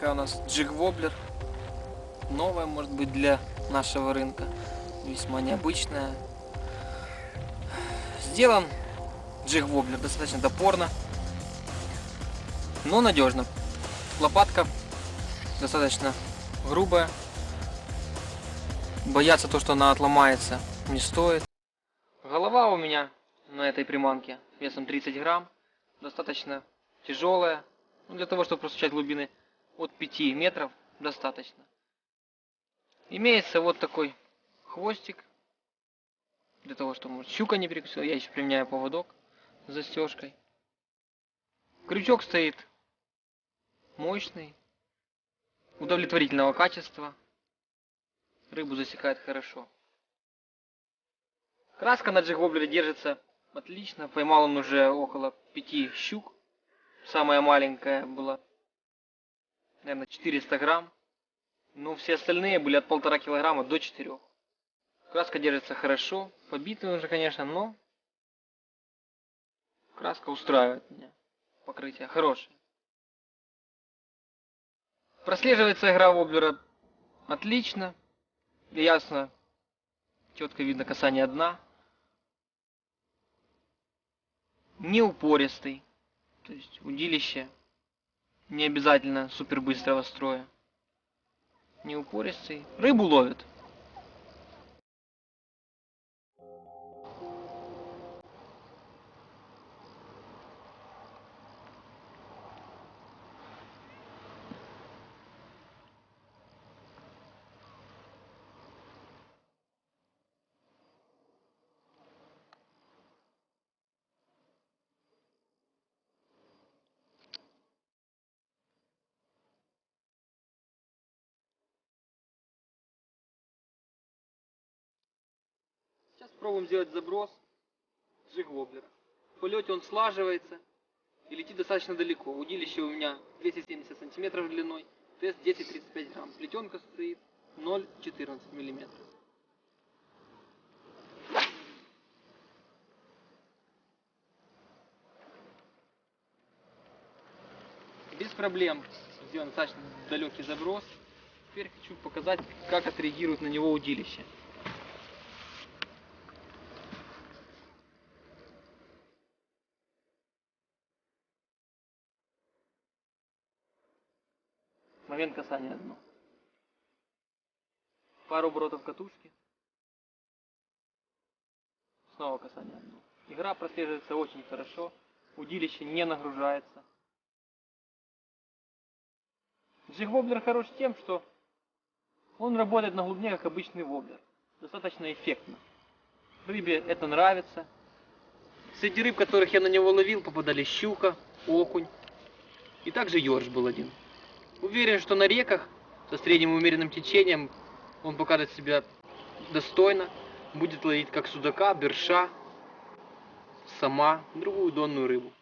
Такая у нас джиг воблер. Новая, может быть, для нашего рынка. Весьма необычная. Сделан джиг воблер достаточно топорно, но надежно. Лопатка достаточно грубая. Бояться то, что она отломается, не стоит. Голова у меня на этой приманке весом 30 грамм. Достаточно тяжелая. Ну, для того, чтобы просучать глубины от 5 метров, достаточно. Имеется вот такой хвостик. Для того, чтобы щука не перекусила. Я еще применяю поводок с застежкой. Крючок стоит мощный, удовлетворительного качества. Рыбу засекает хорошо. Краска на джиг-воблере держится отлично. Поймал он уже около пяти щук. Самая маленькая была, наверное, 400 грамм. Но все остальные были от полтора килограмма до 4. Краска держится хорошо. Побитый уже, конечно, но краска устраивает меня. Покрытие хорошее. Прослеживается игра воблера отлично. Ясно. Четко видно касание дна. Не упористый. То есть удилище не обязательно супер быстрого строя. Не упористый. Рыбу ловит. Пробуем сделать заброс джиг воблера. В полете он слаживается и летит достаточно далеко. Удилище у меня 270 сантиметров длиной, тест 10-35 грамм. Плетенка стоит 0,14 миллиметров. Без проблем сделан достаточно далекий заброс. Теперь хочу показать, как отреагирует на него удилище. Момент касания дна. Пару оборотов катушки. Снова касание дна. Игра прослеживается очень хорошо. Удилище не нагружается. Джиг-воблер хорош тем, что он работает на глубине, как обычный воблер. Достаточно эффектно. Рыбе это нравится. Среди рыб, которых я на него ловил, попадали щука, окунь. И также ёрш был один. Уверен, что на реках со средним умеренным течением он покажет себя достойно. Будет ловить как судака, берша, сама, другую донную рыбу.